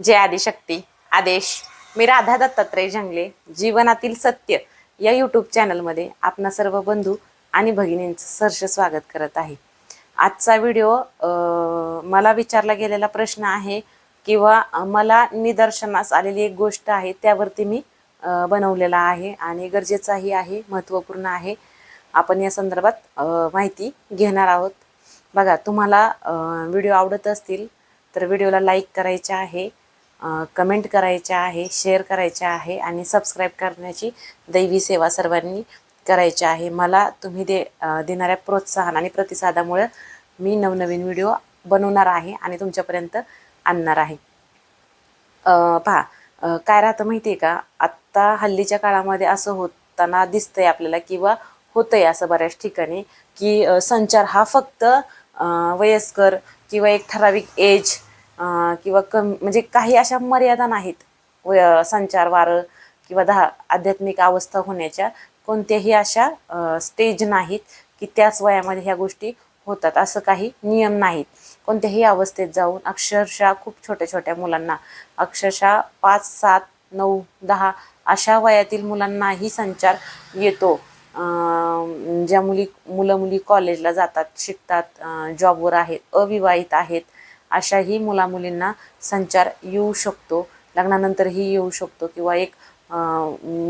जय आदिशक्ती. आदेश. मी राधा दत्तात्रय जंगले. जीवनातील सत्य या यूट्यूब चॅनलमध्ये आपणा सर्व बंधू आणि भगिनींचं सहर्ष स्वागत करत आहे. आजचा व्हिडिओ मला विचारला गेलेला प्रश्न आहे किंवा मला निदर्शनास आलेली एक गोष्ट आहे त्यावरती मी बनवलेला आहे आणि गरजेचाही आहे महत्त्वपूर्ण आहे. आपण या संदर्भात माहिती घेणार आहोत. बघा तुम्हाला व्हिडिओ आवडत असतील तर व्हिडिओला लाईक करायचे आहे. कमेंट करायच्या आहे शेअर करायच्या आहे आणि सबस्क्राईब करण्याची दैवी सेवा सर्वांनी करायची आहे. मला तुम्ही दे देणाऱ्या प्रोत्साहन आणि प्रतिसादामुळे मी नवनवीन व्हिडिओ बनवणार आहे आणि तुमच्यापर्यंत आणणार आहे. पहा काय राहतं माहिती आहे का? आत्ता हल्लीच्या काळामध्ये असं होताना दिसतंय आपल्याला किंवा होतंय असं बऱ्याच ठिकाणी की संचार हा फक्त वयस्कर किंवा एक ठराविक एज किंवा कमी म्हणजे काही अशा मर्यादा नाहीत व संचार वारं किंवा दहा आध्यात्मिक अवस्था होण्याच्या कोणत्याही अशा स्टेज नाहीत की त्याच वयामध्ये ह्या गोष्टी होतात. असं काही नियम नाहीत. कोणत्याही अवस्थेत जाऊन अक्षरशः खूप छोट्या छोट्या मुलांना अक्षरशः पाच सात नऊ दहा अशा वयातील मुलांनाही संचार येतो. ज्या मुली मुलं मुली कॉलेजला जातात शिकतात जॉबवर आहेत अविवाहित आहेत अशाही मुलामुलींना संचार येऊ शकतो लग्नानंतरही येऊ शकतो किंवा एक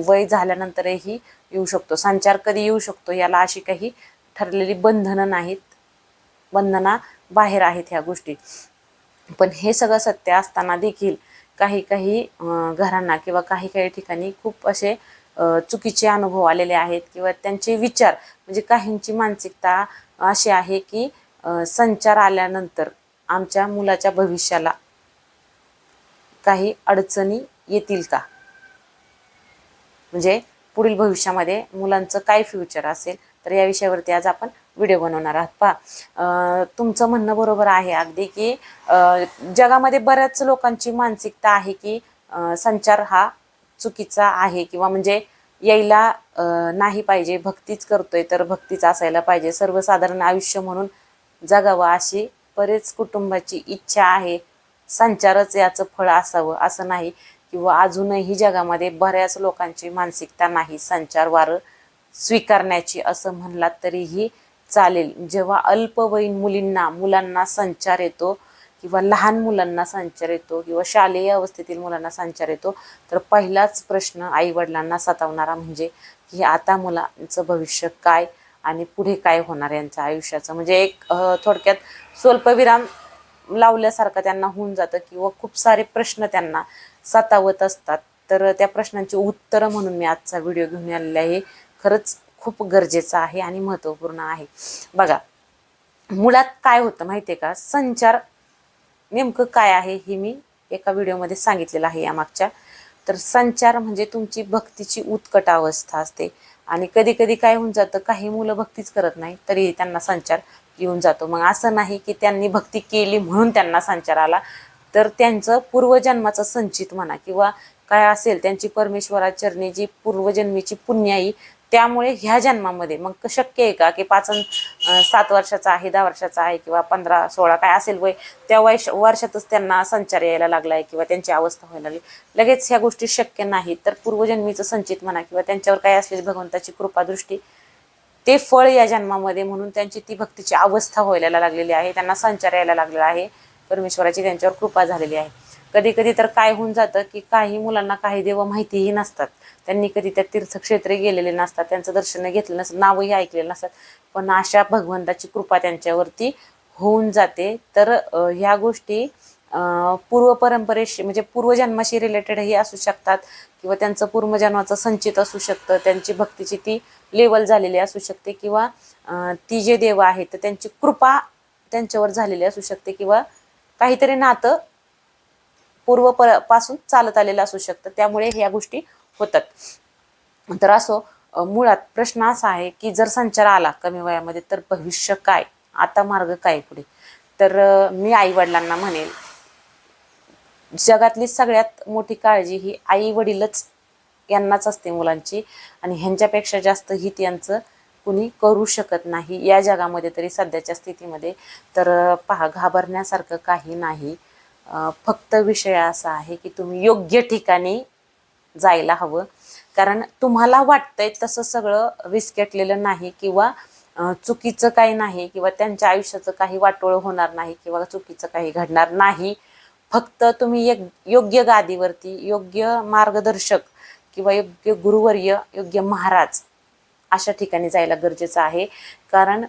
वय झाल्यानंतरही येऊ शकतो. संचार कधी येऊ शकतो याला अशी काही ठरलेली बंधनं नाहीत बंधना बाहेर आहेत ह्या गोष्टी. पण हे सगळं सत्य असताना देखील काही काही घरांना किंवा काही काही ठिकाणी खूप असे चुकीचे अनुभव आलेले आहेत किंवा त्यांचे विचार म्हणजे काहींची मानसिकता अशी आहे की संचार आल्यानंतर आमच्या मुलाच्या भविष्याला काही अडचणी येतील का? म्हणजे पुढील भविष्यामध्ये मुलांचं काय फ्युचर असेल? तर या विषयावरती आज आपण व्हिडिओ बनवणार आहात. पहा तुमचं म्हणणं बरोबर आहे अगदी की जगामध्ये बऱ्याच लोकांची मानसिकता आहे की संचार हा चुकीचा आहे किंवा म्हणजे यायला नाही पाहिजे भक्तीच करतोय तर भक्तीच असायला पाहिजे. सर्वसाधारण आयुष्य म्हणून जगावं अशी बरेच कुटुंबाची इच्छा आहे. संचारच याचं फळ असावं असं नाही. किंवा अजूनही जगामध्ये बऱ्याच लोकांची मानसिकता नाही. संचार वारं स्वीकारण्याची असं म्हणलात तरीही चालेल. जेव्हा अल्पवयीन मुलींना मुलांना संचार येतो किंवा लहान मुलांना संचार येतो किंवा शालेय अवस्थेतील मुलांना संचार येतो तर पहिलाच प्रश्न आईवडिलांना सतावणारा म्हणजे की आता मुलांचं भविष्य काय? आणि पुढे काय होणार यांचं आयुष्याचं? म्हणजे एक थोडक्यात स्वल्पविराम लावल्यासारखं त्यांना होऊन जातं किंवा खूप सारे प्रश्न त्यांना सतावत असतात. तर त्या प्रश्नांची उत्तरं म्हणून मी आजचा व्हिडिओ घेऊन आलेला आहे. खरंच खूप गरजेचं आहे आणि महत्त्वपूर्ण आहे. बघा मुळात काय होतं माहिती आहे का? संचार नेमकं काय आहे हे मी एका व्हिडिओमध्ये सांगितलेलं आहे यामागच्या. तर संचार म्हणजे तुमची भक्तीची उत्कट अवस्था असते. आणि कधी कधी काय होऊन जातं काही मुलं भक्तीच करत नाही तरी त्यांना संचार येऊन जातो. मग असं नाही की त्यांनी भक्ती केली म्हणून त्यांना संचार आला तर त्यांचं पूर्वजन्माचं संचित म्हणा किंवा काय असेल त्यांची परमेश्वराचरणी जी पूर्वजन्मीची पुण्याई त्यामुळे ह्या जन्मामध्ये मग शक्य आहे का की पाच अन, सात वर्षाचा आहे दहा वर्षाचा आहे किंवा पंधरा सोळा काय असेल वय त्या वय वर्षातच त्यांना संचार यायला लागला आहे किंवा त्यांची अवस्था व्हायला लागली. लगेच ह्या गोष्टी शक्य नाहीत तर पूर्वजन्मीचं संचित म्हणा किंवा त्यांच्यावर काय असलेली भगवंताची कृपादृष्टी ते फळ या जन्मामध्ये म्हणून त्यांची ती भक्तीची अवस्था व्हायला लागलेली आहे त्यांना संचार यायला लागलेला आहे. परमेश्वराची त्यांच्यावर कृपा झालेली आहे. कधी कधी तर काय होऊन जातं की काही मुलांना काही देव माहितीही नसतात. त्यांनी कधी त्या तीर्थक्षेत्रे गेलेले नसतात त्यांचं दर्शन घेतलेलं नसतं नावही ऐकलेलं नसतात. पण अशा भगवंताची कृपा त्यांच्यावरती होऊन जाते. तर ह्या गोष्टी पूर्व परंपरेशी म्हणजे पूर्वजन्माशी रिलेटेडही असू शकतात किंवा त्यांचं पूर्वजन्माचं संचित असू शकतं त्यांची भक्तीची ती लेवल झालेली असू शकते किंवा ती जे देव आहेत तर त्यांची कृपा त्यांच्यावर झालेली असू शकते किंवा काहीतरी नातं पूर्वपासून चालत आलेलं असू शकतं. त्यामुळे ह्या गोष्टी होतात. तर असो मुळात प्रश्न असा आहे की जर संचार आला कमी वयामध्ये तर भविष्य काय? आता मार्ग काय पुढे? तर मी आई वडिलांना म्हणेल जगातली सगळ्यात मोठी काळजी ही आई वडीलच यांनाच असते मुलांची. आणि ह्यांच्यापेक्षा जास्त हित यांचं कुणी करू शकत नाही या जगामध्ये तरी सध्याच्या स्थितीमध्ये. तर पहा घाबरण्यासारखं काही नाही. फक्त विषय असा आहे की तुम्ही योग्य ठिकाणी जायला हवं. कारण तुम्हाला वाटतंय तसं सगळं विस्केटलेलं नाही किंवा चुकीचं काही नाही किंवा त्यांच्या आयुष्याचं काही वाटोळ होणार नाही किंवा चुकीचं काही घडणार नाही. फक्त तुम्ही एक योग्य गादीवरती योग्य मार्गदर्शक किंवा योग्य गुरुवर्य योग्य महाराज अशा ठिकाणी जायला गरजेचं आहे. कारण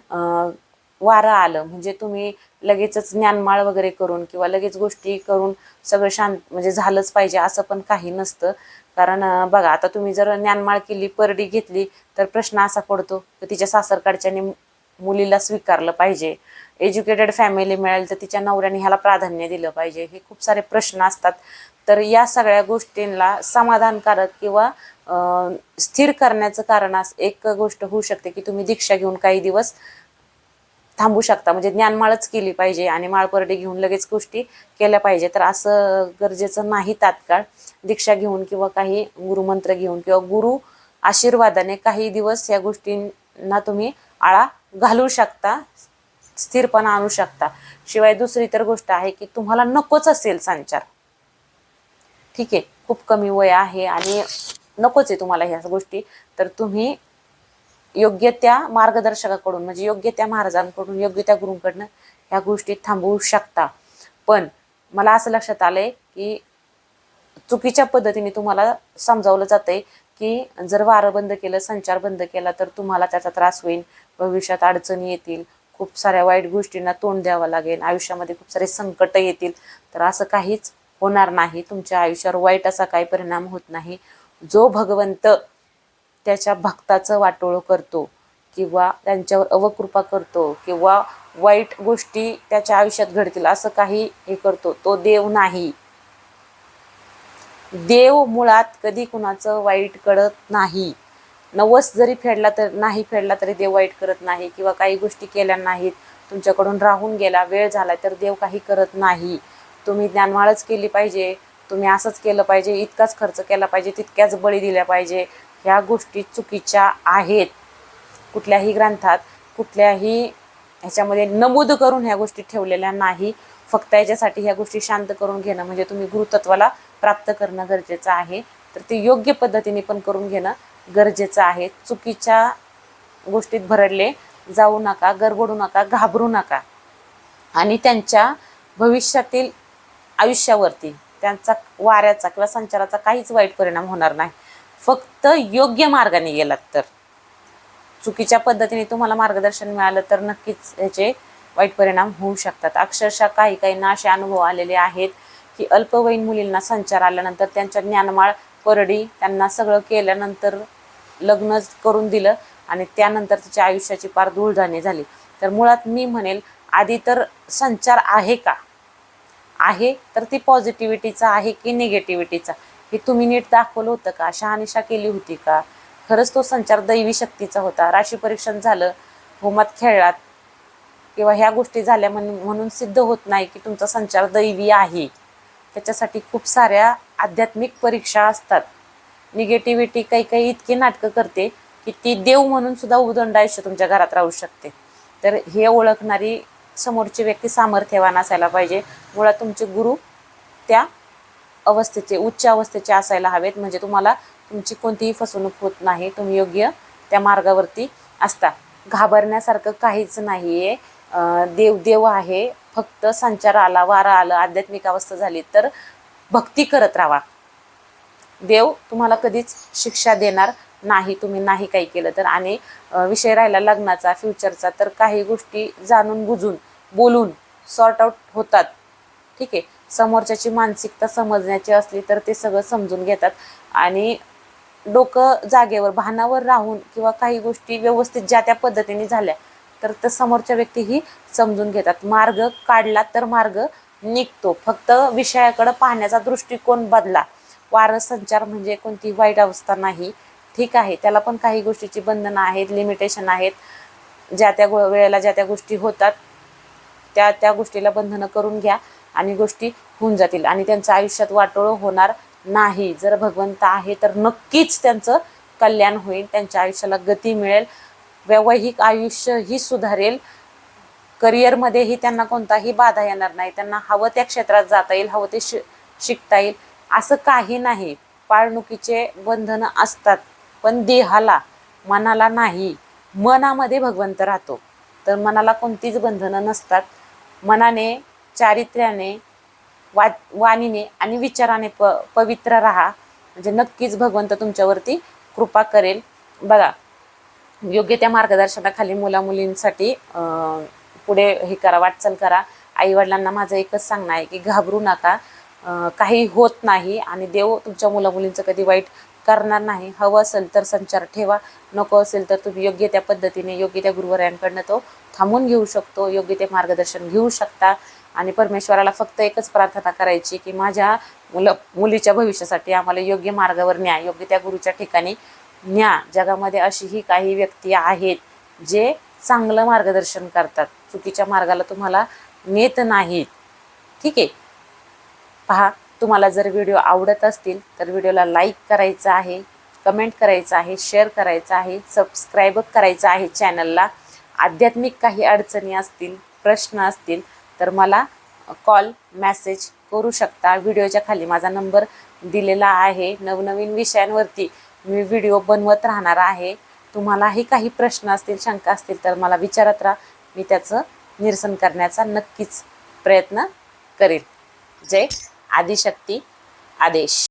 वारं आलं. म्हणजे तुम्ही लगेचच ज्ञानमाळ वगैरे करून किंवा लगेच गोष्टी करून सगळं शांत म्हणजे झालंच पाहिजे असं पण काही नसतं. कारण बघा आता तुम्ही जर ज्ञानमाळ केली परडी घेतली तर प्रश्न असा पडतो की तिच्या सासरकडच्याने मुलीला स्वीकारलं पाहिजे. एज्युकेटेड फॅमिली मिळेल तर तिच्या नवऱ्याने ह्याला प्राधान्य दिलं पाहिजे. हे खूप सारे प्रश्न असतात. तर या सगळ्या गोष्टींना समाधानकारक किंवा स्थिर करण्याचं कारण एक गोष्ट होऊ शकते की तुम्ही दीक्षा घेऊन काही दिवस थांबू शकता. म्हणजे ज्ञानमाळच केली पाहिजे आणि माळपर्डे घेऊन लगेच गोष्टी केल्या पाहिजे. तर असं गरजेचं नाही तात्काळ. दीक्षा घेऊन किंवा काही गुरुमंत्र घेऊन किंवा गुरु आशीर्वादाने काही दिवस या गोष्टींना तुम्ही आळा घालू शकता स्थिरपणा आणू शकता. शिवाय दुसरी तर गोष्ट आहे की तुम्हाला नकोच असेल संचार. ठीक आहे खूप कमी वय आहे आणि नकोच आहे तुम्हाला ह्या गोष्टी. तर तुम्ही योग्य त्या मार्गदर्शकाकडून म्हणजे योग्य त्या महाराजांकडून योग्य त्या गुरूंकडनं ह्या गोष्टी थांबवू शकता. पण मला असं लक्षात आलंय की चुकीच्या पद्धतीने तुम्हाला समजावलं जातंय की जर वारं बंद केलं संचार बंद केला तर तुम्हाला त्याचा त्रास होईल भविष्यात अडचणी येतील खूप साऱ्या वाईट गोष्टींना तोंड द्यावं लागेल आयुष्यामध्ये खूप सारे संकट येतील तर असं काहीच होणार नाही. तुमच्या आयुष्यावर वाईट असा काही परिणाम होत नाही. जो भगवंत त्याच्या भक्ताचं वाटोळं करतो किंवा त्यांच्यावर अवकृपा करतो किंवा वाईट गोष्टी त्याच्या आयुष्यात घडतील असं काही हे करतो. तो देव नाही. देव मुळात कधी कुणाचं वाईट करत नाही. नवस जरी फेडला तर नाही फेडला तरी देव वाईट करत नाही किंवा काही गोष्टी केल्या नाहीत तुमच्याकडून राहून गेला वेळ झाला तर देव काही करत नाही. तुम्ही ज्ञानवाळच केली पाहिजे तुम्ही असंच केलं पाहिजे इतकाच खर्च केला पाहिजे तितक्याच बळी दिल्या पाहिजे ह्या गोष्टी चुकीच्या आहेत. कुठल्याही ग्रंथात कुठल्याही ह्याच्यामध्ये नमूद करून ह्या गोष्टी ठेवलेल्या नाही. फक्त याच्यासाठी ह्या गोष्टी शांत करून घेणं म्हणजे तुम्ही गुरुतत्वाला प्राप्त करणं गरजेचं आहे. तर ते योग्य पद्धतीने पण करून घेणं गरजेचं आहे. चुकीच्या गोष्टीत भरडले जाऊ नका गरबडू नका घाबरू नका. आणि त्यांच्या भविष्यातील आयुष्यावरती त्यांचा वाऱ्याचा किंवा संचाराचा काहीच वाईट परिणाम होणार नाही. फक्त योग्य मार्गाने गेलात तर. चुकीच्या पद्धतीने तुम्हाला मार्गदर्शन मिळालं तर नक्कीच याचे वाईट परिणाम होऊ शकतात. अक्षरशः काही काहींना असे अनुभव आलेले आहेत की अल्पवयीन मुलींना संचार आल्यानंतर त्यांच्या ज्ञानमाळ परडी त्यांना सगळं केल्यानंतर लग्न करून दिलं आणि त्यानंतर तिच्या आयुष्याची पार धूळधाणी झाली. तर मुळात मी म्हणेल आधी तर संचार आहे का? आहे तर ती पॉझिटिव्हिटीचा आहे की निगेटिव्हिटीचा हे तुम्ही नीट दाखवलं होतं का? शहानिशा केली होती का? खरंच तो संचार दैवी शक्तीचा होता. राशी परीक्षण झालं होमात खेळलात किंवा ह्या गोष्टी झाल्या म्हणून म्हणून सिद्ध होत नाही की तुमचा संचार दैवी आहे. त्याच्यासाठी खूप साऱ्या आध्यात्मिक परीक्षा असतात. निगेटिव्हिटी काही काही इतकी नाटकं करते की ती देव म्हणून सुद्धा उदंड आयुष्य तुमच्या घरात राहू शकते. तर हे ओळखणारी समोरची व्यक्ती सामर्थ्यवान असायला पाहिजे. मुळात तुमचे गुरु त्या अवस्थेचे उच्च अवस्थेचे असायला हवेत. म्हणजे तुम्हाला तुमची कोणतीही फसवणूक होत नाही. तुम्ही योग्य त्या मार्गावरती असता. घाबरण्यासारखं काहीच नाही आहे देव देव आहे. फक्त संचार आला वारा आलं आध्यात्मिक अवस्था झाली तर भक्ती करत राहा. देव तुम्हाला कधीच शिक्षा देणार नाही. तुम्ही नाही काही केलं तर. आणि विषय राहिला लग्नाचा फ्युचरचा तर काही गोष्टी जाणून बुजून बोलून सॉर्ट आउट होतात. ठीक आहे? समोरच्याची मानसिकता समजण्याची असली तर ते सगळं समजून घेतात. आणि डोकं जागेवर भानावर राहून किंवा काही गोष्टी व्यवस्थित ज्या त्या पद्धतीने झाल्या तर त्या समोरच्या व्यक्तीही समजून घेतात. मार्ग काढला तर मार्ग निघतो. फक्त विषयाकडं पाहण्याचा दृष्टिकोन बदला. वारं संचार म्हणजे कोणती वाईट अवस्था नाही. ठीक आहे त्याला पण काही गोष्टीची बंधनं आहेत लिमिटेशन आहेत. ज्या त्या गो- वेळेला ज्या त्या गोष्टी होतात त्या त्या गोष्टीला बंधनं करून घ्या. आणि गोष्टी होऊन जातील. आणि त्यांचं आयुष्यात वाटोळं होणार नाही. जर भगवंत आहे तर नक्कीच त्यांचं कल्याण होईल त्यांच्या आयुष्याला गती मिळेल. वैवाहिक आयुष्य ही सुधारेल. करिअरमध्येही त्यांना कोणताही बाधा येणार नाही. त्यांना हवं त्या क्षेत्रात जाता येईल हवं ते शि शिकता येईल. असं काही नाही. पाळणुकीचे बंधनं असतात पण देहाला मनाला नाही. मनामध्ये भगवंत राहतो. तर मनाला कोणतीच बंधनं नसतात. मनाने चारित्र्याने वा वाणीने आणि विचाराने प पवित्र राहा. म्हणजे नक्कीच भगवंत तुमच्यावरती कृपा करेल. बघा योग्य त्या मार्गदर्शनाखाली मुला मुलींसाठी पुढे हे करा वाटचाल करा. आईवडिलांना माझं एकच सांगणं आहे की घाबरू नका. काही होत नाही आणि देव तुमच्या मुला मुलींचं कधी वाईट करणार नाही. हवं असेल तर संचार ठेवा. नको असेल तर तुम्ही योग्य त्या पद्धतीने योग्य त्या गुरुवर्यांकडनं तो थांबून घेऊ शकतो. योग्य ते मार्गदर्शन घेऊ शकता. आणि परमेश्वराला फक्त एकच प्रार्थना करायची की माझ्या मुलं मुलीच्या भविष्यासाठी आम्हाला योग्य मार्गावर न्या योग्य त्या गुरुच्या ठिकाणी न्या. जगामध्ये अशीही काही व्यक्ती आहेत जे चांगलं मार्गदर्शन करतात. चुकीच्या मार्गाला तुम्हाला नेत नाहीत. ठीक आहे? पहा तुम्हाला जर व्हिडिओ आवडत असतील तर व्हिडिओला लाईक करायचं आहे कमेंट करायचं आहे शेअर करायचं आहे सबस्क्राईब करायचं आहे चॅनलला. आध्यात्मिक काही अडचणी असतील प्रश्न असतील तर मला कॉल मॅसेज करू शकता. व्हिडिओच्या खाली माझा नंबर दिलेला आहे. नवनवीन विषयांवरती मी व्हिडिओ बनवत राहणार आहे. तुम्हालाही काही प्रश्न असतील शंका असतील तर मला विचारत राहा. मी त्याचं निरसन करण्याचा नक्कीच प्रयत्न करेल. जय आदिशक्ती आदेश.